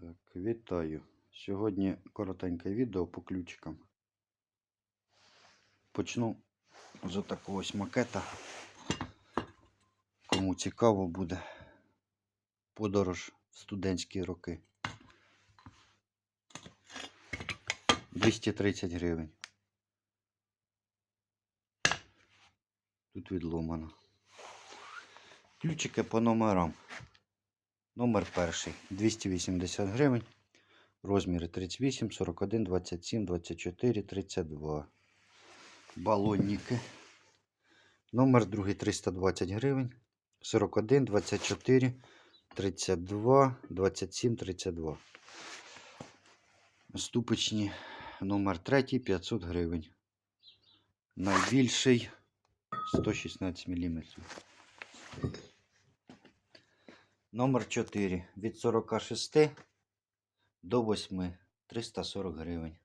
Так, вітаю. Сьогодні коротеньке відео по ключикам. Почну з отакого ось макета. Кому цікаво буде подорож в студентські роки. 230 гривень. Тут відломано. Ключики по номерам. Номер перший 280 гривень. Розміри 38, 41, 27, 24, 32. Балонники. Номер другий 320 гривень. 41, 24, 32, 27, 32. Ступочні номер третій 500 гривень. Найбільший 116 мм. Номер 4 від 46 до 8 340 гривень.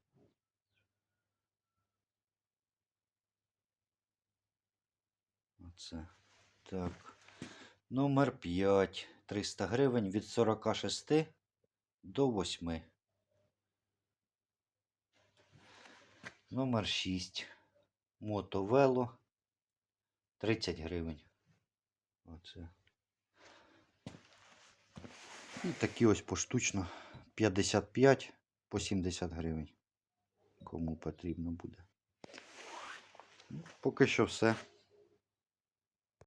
Оце. Так. Номер 5 300 гривень від 46 до 8. Номер 6 Мотовело 30 гривень. Оце. І такі ось поштучно 55 по 70 гривень. Кому потрібно буде. Ну, Поки що все.